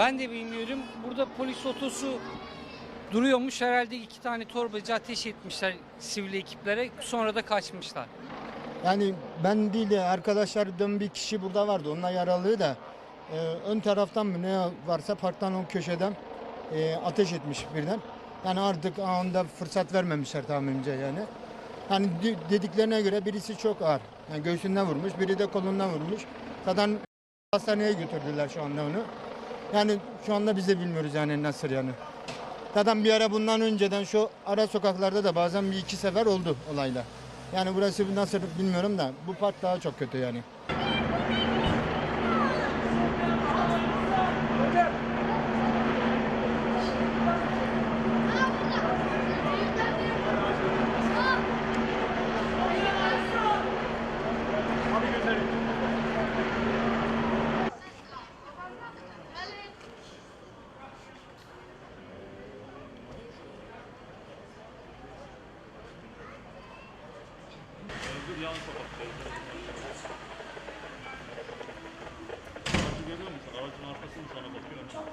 Ben de bilmiyorum. Burada polis otosu duruyormuş. Herhalde iki tane torbacı ateş etmişler sivil ekiplere. Sonra da kaçmışlar. Yani ben değil de arkadaşlardan bir kişi burada vardı. Onunla yaralı da e, ön taraftan mı ne varsa parktan o köşeden e, ateş etmiş birden. Yani artık anda fırsat vermemişler tahminimce yani. Yani di- dediklerine göre birisi çok ağır. Yani göğsünden vurmuş, biri de kolundan vurmuş. Zaten hastaneye götürdüler şu anda onu. Yani şu anda biz de bilmiyoruz yani nasıl yani. Zaten bir ara bundan önceden şu ara sokaklarda da bazen bir iki sefer oldu olaylar. Yani burası nasıl bilmiyorum da bu park daha çok kötü yani. Dur yan sokakta. Aracı görüyor musun? Aracın arkasını sana bakıyor.